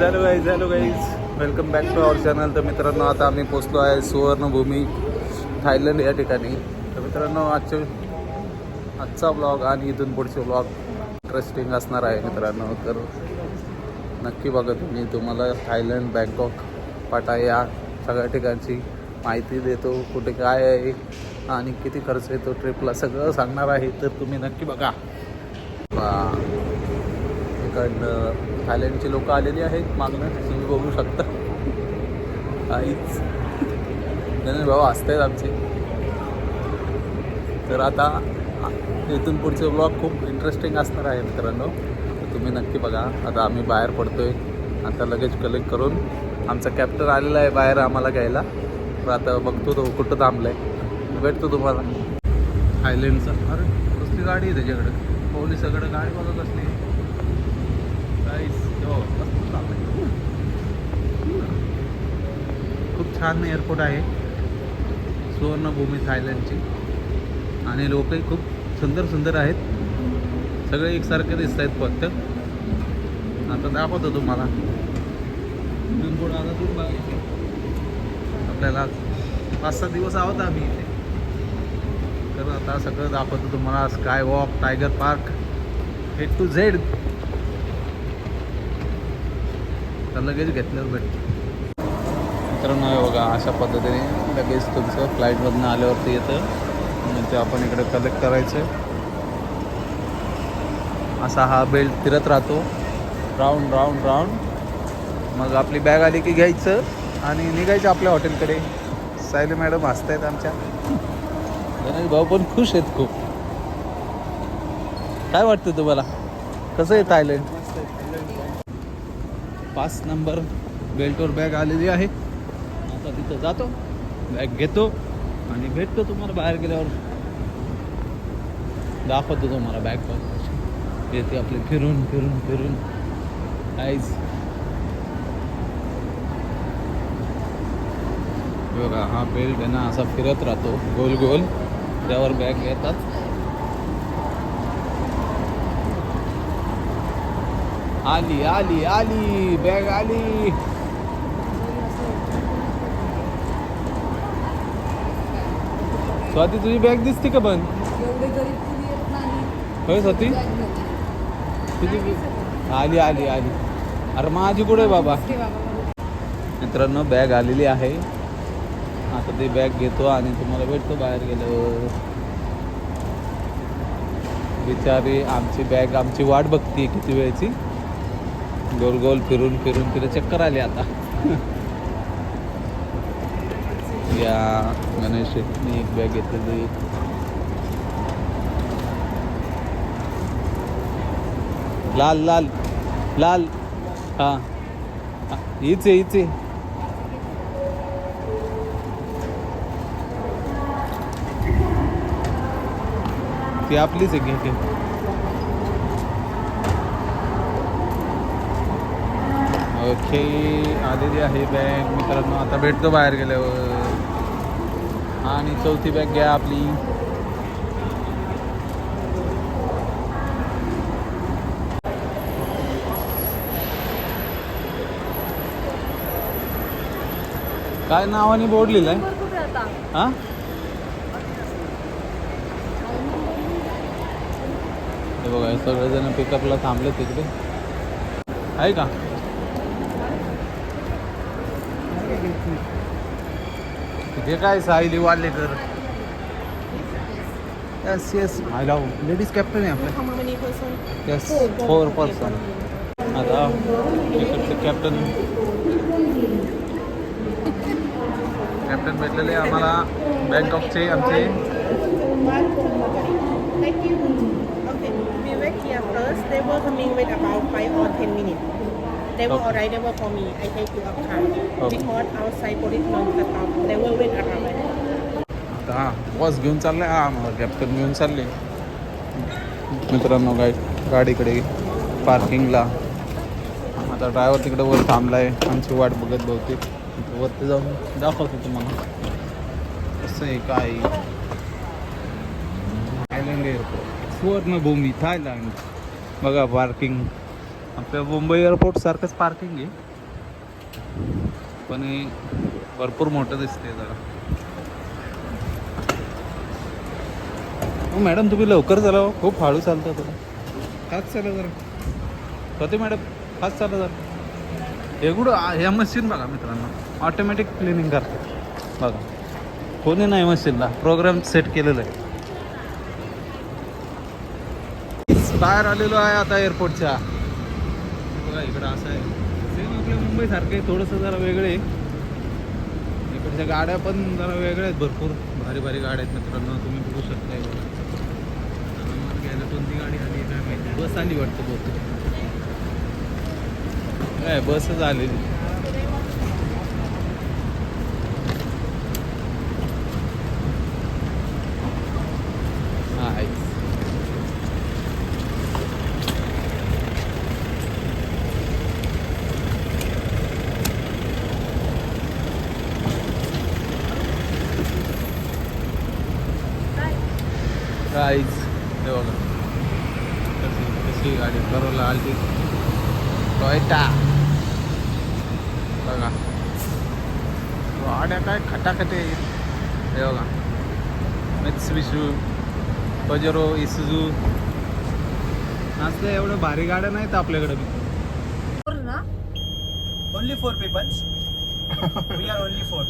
Hello guys hello guys welcome back to our channel तर मित्रांनो आता आम्ही पोचलो आहे सुवर्णभूमी थायलंड या ठिकाणी. तर मित्रांनो आजचे आजचा ब्लॉग आणि इथून पुढचे ब्लॉग इंटरेस्टिंग असणार आहे मित्रांनो. तर नक्की बघा तुम्ही. तुम्हाला थायलंड बँकॉक पाटा या सगळ्या ठिकाणची माहिती देतो. कुठे काय आहे आणि किती खर्च येतो ट्रिपला सगळं सांगणार आहे. तर तुम्ही नक्की बघा. वा. थायलंडची लोक आलेली आहेत मागणं तुम्ही बघू शकता. काहीच. नाही भाऊ असतायत आमचे. तर आता इथून पुढचे ब्लॉग खूप इंटरेस्टिंग असणार आहे मित्रांनो. तर तुम्ही नक्की बघा. आता आम्ही बाहेर पडतो आहे आता लगेच कलेक्ट करून आमचा कॅप्टन आलेला आहे बाहेर आम्हाला घ्यायला. तर आता बघतो तो कुठं थांबलाय. भेटतो तुम्हाला. थायलंडचा. अरे कसली गाडी आहे त्याच्याकडे? पोलिसाकडे गाडी बघत असली आहे. Guys, yo, मस्त चाललंय. खूप छान एअरपोर्ट आहे. सुवर्णभूमी थायलंडची. आणि लोकही खूप सुंदर सुंदर आहेत. सगळे एकसारखे दिसत आहेत फक्त. आता दाखवतो तुम्हाला. इथून आता तुम्ही बघायचे आपल्याला पाच सहा दिवस आहोत आम्ही इथे. तर आता सगळं दाखवतो तुम्हाला. Sky walk tiger park. A to Z तर लगेच घेतल्यावर भेटतो. मित्रांनो हे बघा अशा पद्धतीने लगेच तुमचं फ्लाईटमधनं आल्यावरती येतं. ते आपण इकडे कलेक्ट करायचं. असा हा बेल्ट फिरत राहतो. राऊंड राऊंड राऊंड मग आपली बॅग आली की घ्यायचं आणि निघायचं आपल्या हॉटेलकडे सायली मॅडम हसतायत आमच्या. गणेश भाऊ पण खुश आहेत खूप. काय वाटतं तुम्हाला? कसं आहे थायलंड? पाच नंबर बेल्टवर बॅग आलेली आहे. आता तिथं जातो बॅग घेतो आणि भेटतो तुम्हाला बाहेर गेल्यावर. दाखवतो तुम्हाला बॅग पण येते आपले फिरून फिरून फिरून. काहीच बघा हा बेल्ट आहे ना असा फिरत राहतो गोल गोल त्यावर बॅग येतात आली आली आली बॅग आली स्वाती तुझी बॅग दिसते का पण होय स्वाती? तुझी आली आली आली अरे माझी कुठे बाबा? मित्रांनो बॅग आलेली आहे. आता ती बॅग घेतो आणि तुम्हाला भेटतो बाहेर गेलो. बिचारी आमची बॅग आमची वाट बघते किती वेळची. गोल गोल फिरून फिरून तिला चक्कर आली आता. या गणेश एक बॅग घेतलेली. लाल लाल लाल. हा. हीच आहे हीच आहे. ती आपलीच आहे घे. ओके आलेली आहे बॅग मित्रांनो आता भेटतो बाहेर गेल्यावर. आणि चौथी बॅग घ्या आपली. काय नावाने बोर्ड लिहिलंय? कुठे हा? हे बघा सगळेजण पिकअपला थांबले तिकडे आहे का? तिथे काय Sayali Walekar yes yes I love ladies captain आहे आपल्या? येस फोर पर्सन आता तिकडचे कॅप्टन कॅप्टन भेटलेले आम्हाला बँकॉकचे आमचे Thank you. Okay, we wait here first. They were coming with about five or ten minutes. They were Okay. alright. They were for me. I take you up time Okay. because outside police non stop. They will wait around. आता हा बस घेऊन चालले हा आम्हाला captain घेऊन चालले मित्रांनो गाय गाडीकडे पार्किंगला आता ड्रायव्हर तिकडे वर थांबलाय आमची वाट बघत बहुतेक वरती जाऊन दाखवतो तुम्हाला कसं आहे काय थायलंड एअरपोर्ट सुवर्णभूमी थायलंड बघा पार्किंग आपल्या मुंबई एअरपोर्ट सारखंच पार्किंग आहे. पण हे भरपूर मोठं दिसते जरा. हो मॅडम तुम्ही लवकर चला हो. खूप हळू चालता तुला फास्ट चाला जरा. कधी मॅडम फास्ट चाला जरा. एवढं आ- ह्या मशीन बघा मित्रांनो. ऑटोमॅटिक क्लिनिंग करतात बघा. कोणी नाही मशीनला प्रोग्राम सेट केलेला आहे. बाहेर आलेलो आहे आता एअरपोर्टच्या बघा इकडं असं आहे. सेम आपल्या मुंबईसारखं आहे थोडंसं जरा वेगळे आहे. इकडच्या गाड्या पण जरा वेगळ्या आहेत भरपूर. भारी भारी गाड्या आहेत मित्रांनो तुम्ही बघू शकता हे घ्यायला कोणती गाडी आली काय माहिती. बस आली वाटतं बहुतेक. काय बसच आलेली हा आहेच. काहीच हे बघा कशी कशी गाडी करोला आलती टॉयटा बघा. गाड्या काय खटाखटे हे बघा. मिक्स विशू पजरो इസുजू असल्या एवढ्या भारी गाड्या नाहीत आपल्याकडे. Only four people. we are only four.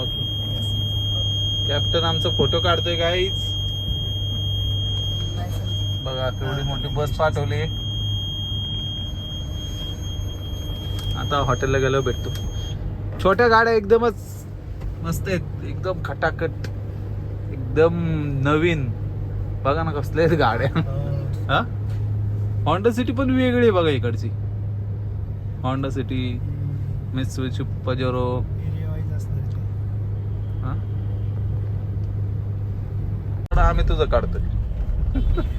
Okay captain आमचा फोटो काढतोय काहीच बघा केवढी मोठी बस पाठवली. आता हॉटेलला गेलो भेटतो. छोट्या गाड्या एकदमच मस्त आहेत. एकदम खटाखट एकदम नवीन. बघा ना कसल्या आहेत गाड्या. हा. होंडा सिटी पण वेगळी आहे बघा इकडची. Honda City Mitsubishi Pajero. हा? आम्ही तुझं काढतोय.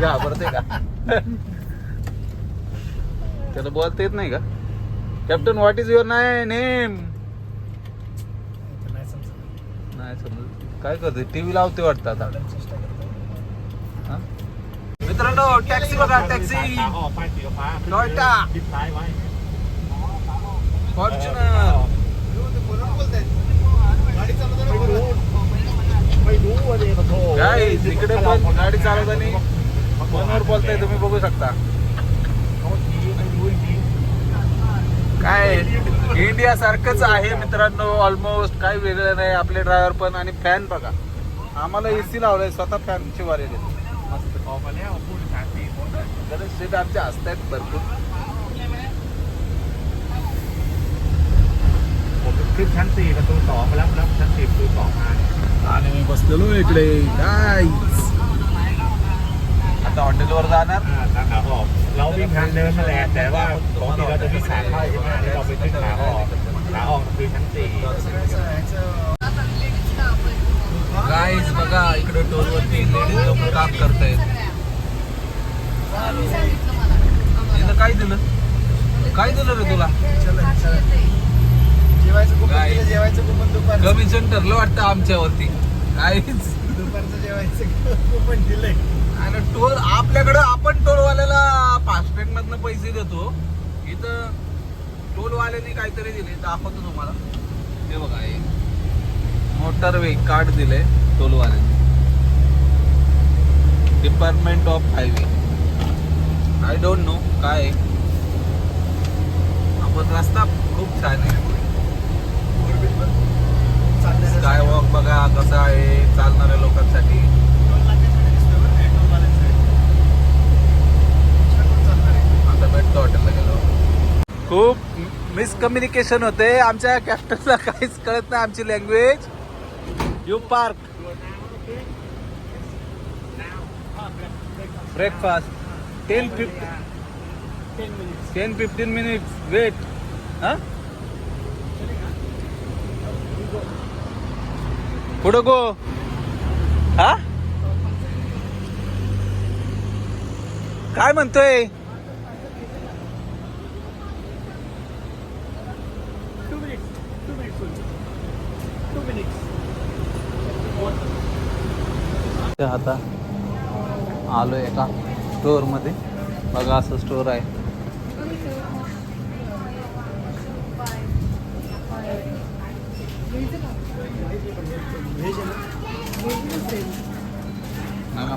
घाबरते का? त्याला बोलता येत नाही का? कॅप्टन व्हॉट इज युअर नाय नेम नाही समजत. काय करते? टीव्ही लावते वाटतं आता? मित्रांनो टॅक्सी बघा टॅक्सी टॉयटा फॉर्च्युनर काय इकडे पण गाडी चालवताना फोनवर बोलताय तुम्ही बघू शकता. काय इंडिया सारखंच आहे मित्रांनो ऑलमोस्ट काही वेगळं नाही आपले ड्रायव्हर पण आणि फॅन बघा. आम्हाला एसी लावलाय स्वतः फॅनची वारे मस्त. गणेश सीट आमच्या असतात भरपूर. आणि मी बसलेलो इकडे. काय आता हॉटेलवर जाणार เราวิ่งทางเดินมาแหละแต่ว่าปกติเราจะมีขาเข้าใช่ไหมอันนี้เราไปขึ้นขาออกขาออกคือชั้นสี่ गाईज बघा इकडे टोल वरती लेडीज लोक काम करतायत तिथं काय दिलं काय दिलं रे तुला जेवायचं कुपन काय? दिलं, जेवायचं कुपन दुपारचं कमिशन ठरलं वाटतं आमच्यावरती काहीच दुपारचं जेवायचं कुपन दिलंय आणि टोल आपल्याकडं आपण टोलवाल्याला फास्टॅग मधनं पैसे देतो. इथं टोलवाल्याने काहीतरी दिले दाखवतो तुम्हाला. हे बघा हे मोटर वे कार्ड दिले टोलवाल्याने. Department of highway I don't know काय आहे. आपण रस्ता खूप छान आहे स्काय वॉक बघा कसा आहे चालणाऱ्या लोकांसाठी आता भेटतो हॉटेलला गेलो खूप मिसकम्युनिकेशन होते. आमच्या कॅप्टनला काहीच कळत नाही आमची language you park breakfast ten fifty ten fifteen minutes wait हा पुढं गो हा काय म्हणतोय आता आलो एका स्टोअरमध्ये बघा असं स्टोअर आहे.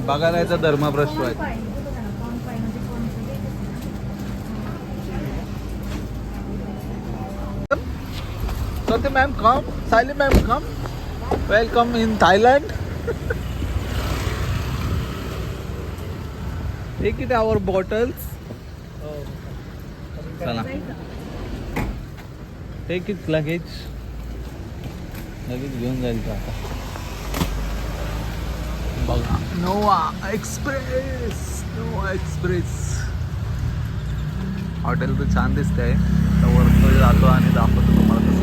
बघायला याचा धर्मभ्रष्ट आहे. Swati ma'am, come. Sally ma'am, come. Welcome in Thailand. Take it our bottles. चला टेक इट लगेज लगेच घेऊन जाईल का आता बघा Nova Express Nova Express hotel तर छान दिसते आहे तर वरतो जातो आणि दाखवतो तुम्हाला